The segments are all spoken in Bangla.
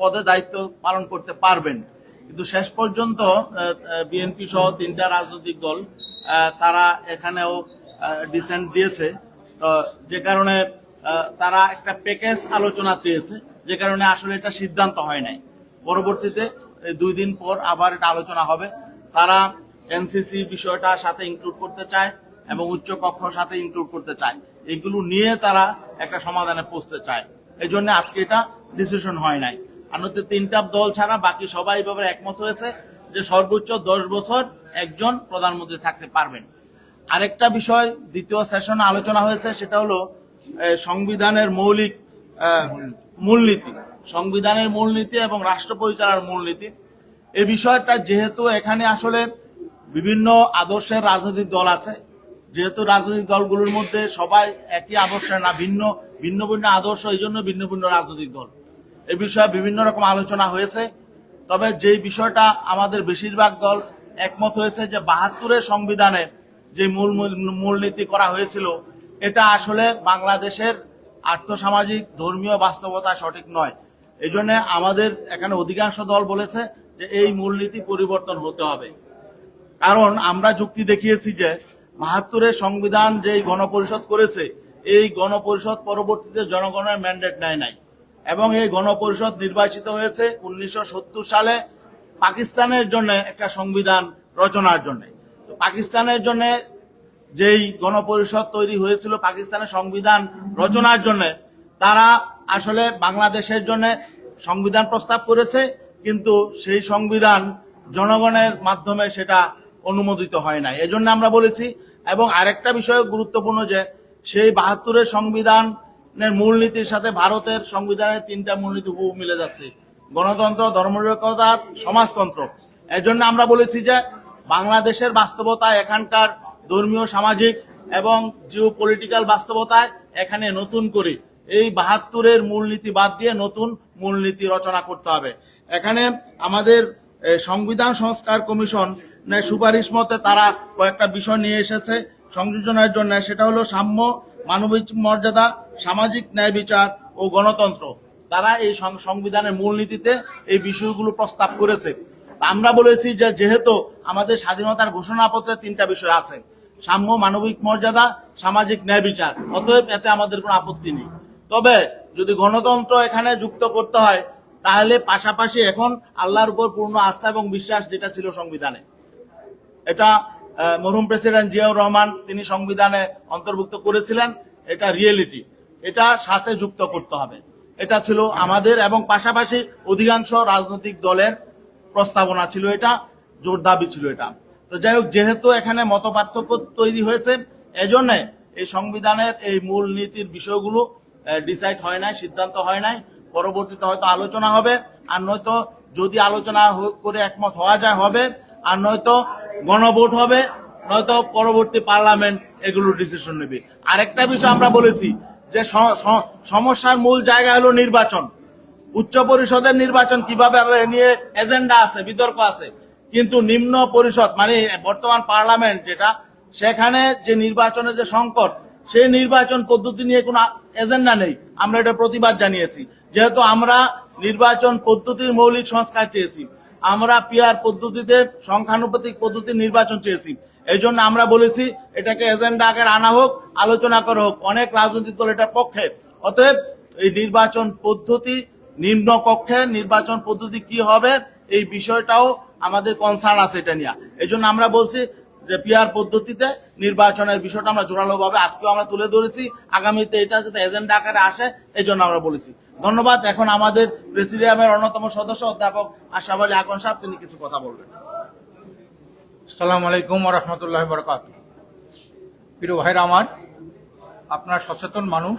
পদে দায়িত্ব পালন করতে পারবেন। কিন্তু শেষ পর্যন্ত বিএনপি সহ তিনটা রাজনৈতিক দল তারা এখানেও ডিসেন্ট দিয়েছে। যে কারণে তারা একটা প্যাকেজ আলোচনা চেয়েছে, যে কারণে আসলে এটা সিদ্ধান্ত হয় নাই। পরবর্তীতে দুই দিন পর আবার এটা আলোচনা হবে। তারা এনসিসি বিষয়টা সাথে ইনক্লুড করতে চায় এবং উচ্চ কক্ষ সাথে ইনক্লুড করতে চায়। এগুলো নিয়ে তারা একটা সমাধানে পৌঁছতে চায়। এই জন্য আজকে এটা ডিসিশন হয় নাই। অন্যতে তিনটা দল ছাড়া বাকি সবাই ব্যাপারে একমত হয়েছে যে সর্বোচ্চ দশ বছর একজন প্রধানমন্ত্রী থাকতে পারবেন। আরেকটা বিষয়, দ্বিতীয় সেশনে আলোচনা হয়েছে, সেটা হলো সংবিধানের মৌলিক মূলনীতি। সংবিধানের মূলনীতি এবং রাষ্ট্র পরিচালনার মূলনীতি। এই বিষয়টা যেহেতু এখানে আসলে বিভিন্ন আদর্শের রাজনৈতিক দল আছে, যেহেতু রাজনৈতিক দলগুলোর মধ্যে সবাই একই আদর্শের না, ভিন্ন ভিন্ন ভিন্ন আদর্শ, এই জন্য ভিন্ন ভিন্ন রাজনৈতিক দল। এ বিষয়ে বিভিন্ন রকম আলোচনা হয়েছে। তবে যেই বিষয়টা আমাদের বেশিরভাগ দল একমত হয়েছে যে বাহাত্তরের সংবিধানে যে মূল মূল- মূলনীতি করা হয়েছিল, এটা আসলে বাংলাদেশের আর্থসামাজিক, ধর্মীয় বাস্তবতা সঠিক নয়। এই আমাদের এখানে অধিকাংশ দল বলেছে যে এই মূলনীতি পরিবর্তন হতে হবে। কারণ আমরা যুক্তি দেখিয়েছি যে বাহাত্তরের সংবিধান যে গণপরিষদ করেছে এই গণপরিষদ পরবর্তীতে জনগণের ম্যান্ডেট নেয় নাই। এবং এই গণপরিষদ নির্বাচিত হয়েছে উনিশশো সত্তর সালে পাকিস্তানের জন্য একটা সংবিধান রচনার জন্য। পাকিস্তানের জন্য যেই গণপরিষদ তৈরি হয়েছিল, পাকিস্তানের সংবিধান রচনার জন্য, তারা আসলে বাংলাদেশের জন্য সংবিধান প্রস্তাব করেছে, কিন্তু সেই সংবিধান জনগণের মাধ্যমে সেটা অনুমোদিত হয় নাই। এজন্য আমরা বলেছি, এবং আরেকটা বিষয় গুরুত্বপূর্ণ যে সেই বাহাত্তরের সংবিধানের মূলনীতির সাথে ভারতের সংবিধানের তিনটা মূলনীতি হুবহু মিলে যাচ্ছে। গণতন্ত্র, ধর্মনিরপেক্ষতা, সমাজতন্ত্র। এজন্য আমরা বলেছি যে বাংলাদেশের বাস্তবতা এখানকার ধর্মীয়, সামাজিক এবং জিও পলিটিক্যাল বাস্তবতায় এখানে নতুন করে এই বাহাত্তরের মূলনীতি বাদ দিয়ে নতুন মূলনীতি রচনা করতে হবে। এখানে আমাদের সংবিধান সংস্কার কমিশন সুপারিশ মতে তারা কয়েকটা বিষয় নিয়ে এসেছে। সংযোজনের জন্য, সেটা হলো সাম্য, মানবিক মর্যাদা, সামাজিক ন্যায় বিচার ও গণতন্ত্র। তারা এই সংবিধানের মূলনীতিতে এই বিষয়গুলো প্রস্তাব করেছে। আমরা বলেছি যে, যেহেতু আমাদের স্বাধীনতার ঘোষণাপত্রে তিনটা বিষয় আছে, সাম্য, মানবিক মর্যাদা, সামাজিক ন্যায় বিচার। অতএব এতে আমাদের কোনো আপত্তি নেই। তবে যদি গণতন্ত্র এখানে যুক্ত করতে হয়, তাহলে পাশাপাশি এখন আল্লাহর উপর পূর্ণ আস্থা এবং বিশ্বাস যেটা ছিল সংবিধানে। এটা মরহুম প্রেসিডেন্ট জিয়াউর রহমান তিনি সংবিধানে অন্তর্ভুক্ত করেছিলেন, এটা রিয়েলিটি এটা সাথে যুক্ত করতে হবে। এটা ছিল আমাদের এবং পাশাপাশি অধিকাংশ রাজনৈতিক দলের প্রস্তাবনা ছিল এটা, জোর দাবি ছিল এটা। তো যাই হোক, যেহেতু এখানে মত পার্থক্য তৈরি হয়েছে, এজন্য এই সংবিধানের এই মূল নীতির বিষয়গুলো ডিসাইড হয় নাই, সিদ্ধান্ত হয় নাই। পরবর্তীতে হয়তো আলোচনা হবে, আর নয়তো যদি আলোচনা করে একমত হওয়া যায়, হবে। আর নয়তো গণভোট হবে, নয়তো পরবর্তী পার্লামেন্ট এগুলো ডিসিশন নেবে। আরেকটা বিষয় আমরা বলেছি যে সমস্যার মূল জায়গা হলো নির্বাচন। উচ্চ পরিষদের নির্বাচন কীভাবে নিয়ে এজেন্ডা আছে, বিতর্ক আছে। কিন্তু নিম্ন পরিষদ মানে বর্তমান পার্লামেন্ট যেটা, সেখানে যে নির্বাচনের যে সংকট, সেই নির্বাচন পদ্ধতি নিয়ে কোনো এজেন্ডা নেই। আমরা এটা প্রতিবাদ জানিয়েছি। যেহেতু আমরা নির্বাচন পদ্ধতির মৌলিক সংস্কার চেয়েছি আমরা পিয়ার পদ্ধতিতে সংখ্যানুপাতিক পদ্ধতি নির্বাচন চেয়েছি। এই জন্য আমরা বলেছি, এটাকে এজেন্ডা আগে আনা হোক, আলোচনা করা হোক। অনেক রাজনৈতিক দল এটার পক্ষে। অতএব এই নির্বাচন পদ্ধতি নিম্ন কক্ষে, নির্বাচন পদ্ধতি কি হবে, এই বিষয়টাও আমাদের কনসার্ন আছে এটা নিয়ে। এই জন্য আমরা বলছি যে পিয়ার পদ্ধতিতে নির্বাচনের বিষয়টা আমরা জোরালোভাবে আজকেও আমরা তুলে ধরেছি। আগামীতে এটা যাতে এজেন্ডা আকারে আসে এই জন্য আমরা বলেছি। ধন্যবাদ। এখন আমাদের প্রেসিডিয়ামের অন্যতম সদস্য অধ্যাপক আশাফ আলী আকন সাহেব, তিনি কিছু কথা বলবেন। আসসালামু আলাইকুম রহমতুল্লাহ বরকাত প্রিয় ভাইরা আমার, আপনারা সচেতন মানুষ।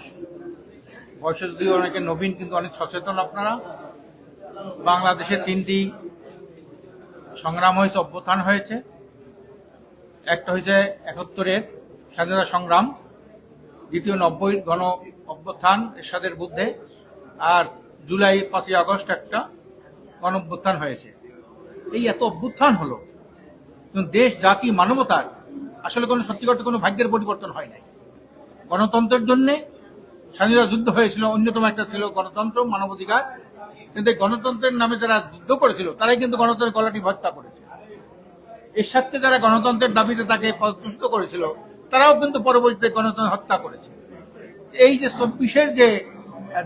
বয়সে যদিও অনেকে নবীন, কিন্তু অনেক সচেতন আপনারা। বাংলাদেশে তিনটি সংগ্রাম হয়েছে, অভ্যুত্থান হয়েছে। একটা হয়েছে একাত্তরের স্বাধীনতা সংগ্রাম, দ্বিতীয় নব্বই গণ অভ্যুত্থান, এরশাদের বুদ্ধে, আর জুলাই পাঁচই আগস্ট একটা গণ অভ্যুত্থান হয়েছে। এই এত অভ্যুত্থান হলো দেশ, জাতি, মানবতার আসলে কোনো সত্যিকার কোনো ভাগ্যের পরিবর্তন হয় নাই। গণতন্ত্রের জন্য স্বাধীনতা যুদ্ধ হয়েছিল, অন্যতম একটা ছিল গণতন্ত্র, মানবাধিকার। কিন্তু গণতন্ত্রের নামে যারা যুদ্ধ করেছিল, তারাই কিন্তু গণতন্ত্রের গলাটি হত্যা করেছে। এর সাথে যারা গণতন্ত্রের দাবিতে তাকে পদচ্যুত করেছিল, তারাও কিন্তু পরবর্তীতে গণতন্ত্র হত্যা করেছে। এই যে চব্বিশের যে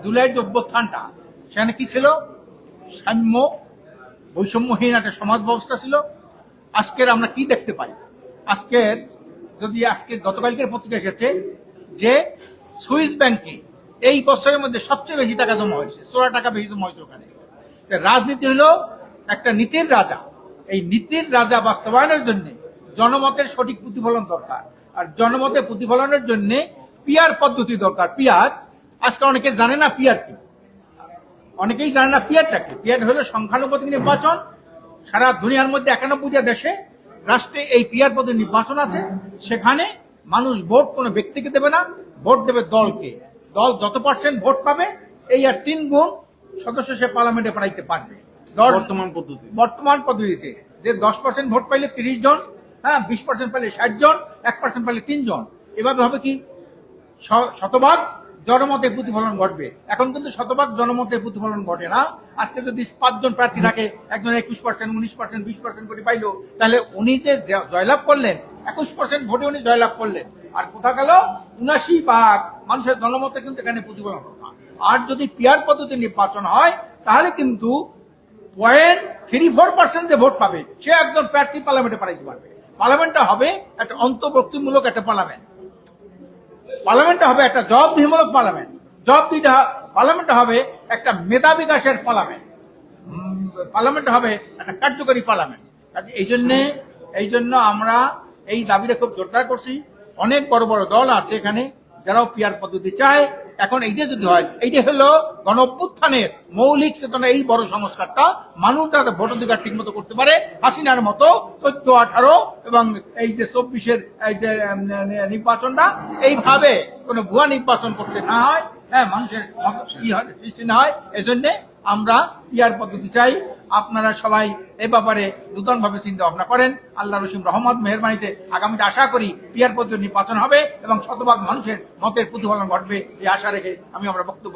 জুলাইয়ের যে অভ্যুত্থানটা, সেখানে কি ছিল? সাম্য, বৈষম্যহীন একটা সমাজ ব্যবস্থা ছিল। আজকের আমরা কি দেখতে পাই? আজকের, যদি আজকে, গতকালকের পত্রিকা এসেছে যে সুইস ব্যাংকে এই বছরের মধ্যে সবচেয়ে বেশি টাকা জমা হয়েছে চোরা টাকা বেশি জমা হয়েছে ওখানে। রাজনীতি হলো একটা নীতির রাজা। এই নীতির রাজা বাস্তবায়নের জন্য জনমতের সঠিক প্রতিফলন দরকার। আর জনমতের প্রতিফলনের জন্য পিয়ার পদ্ধতি দরকার। পিয়ার, আজকে অনেকে জানে না পিয়ার কি? অনেকেই জানে না পিয়ারটা কি? পিয়ার হলো সংখ্যানুপাতিক নির্বাচন। সারা দুনিয়ার মধ্যে একানব্বইটা দেশে রাষ্ট্রে এই পিয়ার পদ্ধতি নির্বাচন আছে। সেখানে মানুষ ভোট কোনো ব্যক্তিকে দেবে না, ভোট দেবে দলকে। দল যত পার্সেন্ট ভোট পাবে, এই আর তিন গুণ সদস্য সে পার্লামেন্টে পাঠাইতে পারবে। বর্তমান পদ্ধতি বর্তমান পদ্ধতিতে। যে দশ পার্সেন্ট ভোট পাইলে তিরিশ জন হ্যাঁ বিশ পার্সেন্ট পাইলে ষাট জন এক পার্সেন্ট পাইলে তিনজন এভাবে হবে কি? শতভাগ জনমতের প্রতিফলন ঘটবে। এখন কিন্তু শতভাগ জনমতের প্রতিফলন ঘটে না। আজকে যদি পাঁচজন প্রার্থী থাকে একজন একুশ পার্সেন্ট উনিশ পার্সেন্ট বিশ পার্সেন্ট করে পাইলো তাহলে উনি যে জয়লাভ করলেন একুশ পার্সেন্ট ভোটে উনি জয়লাভ করলেন। আর কোথা গেল? উনাশি ভাগ মানুষের জনমতে কিন্তু এখানে প্রতিফলন হলো না। আর যদি পিয়ার পদ্ধতি নির্বাচন হয় তাহলে কিন্তু পয়েন্ট থ্রি ফোর পার্সেন্ট যে ভোট পাবে, সে একজন প্রার্থী পার্লামেন্টে পাঠাইতে পারবে। পার্লামেন্টটা হবে একটা অন্তর্বর্তীমূলক একটা পার্লামেন্ট পার্লামেন্টটা হবে একটা জবাবদিহিমূলক পার্লামেন্ট জবাবদিহিটা পার্লামেন্টটা হবে একটা মেধা বিকাশের পার্লামেন্ট পার্লামেন্ট হবে একটা কার্যকরী পার্লামেন্ট কাজে এই জন্যে, এই জন্য আমরা এই দাবিটা খুব জোরদার করছি। অনেক বড় বড় দল আছে এখানে, যারাও পিয়ার পদ্ধতি চায়। এখন এইটা যদি হয়, এইটা হলো গণ অভ্যুত্থানের মৌলিক চেতনা এই বড় সংস্কারটা। মানুষ যাতে ভোটাধিকার ঠিক মতো করতে পারে, হাসিনার মতো চোদ্দ, আঠারো এবং এই যে চব্বিশের, এই যে নির্বাচনটা, এইভাবে কোনো ভুয়া নির্বাচন করতে না হয়। হ্যাঁ মানুষের সৃষ্টি না হয়। এজন্য আমরা ইয়ার পদ্ধতি চাই। আপনারা সবাই এ ব্যাপারে নূতন ভাবে চিন্তা ভাবনা করেন। আল্লাহ রসিম রহমত মেহরবানিতে আগামীতে আশা করি পিয়ার পদ্ধতি নির্বাচন হবে এবং শতভাগ মানুষের মতের প্রতিফলন ঘটবে এই আশা রেখে আমি আমরা বক্তব্য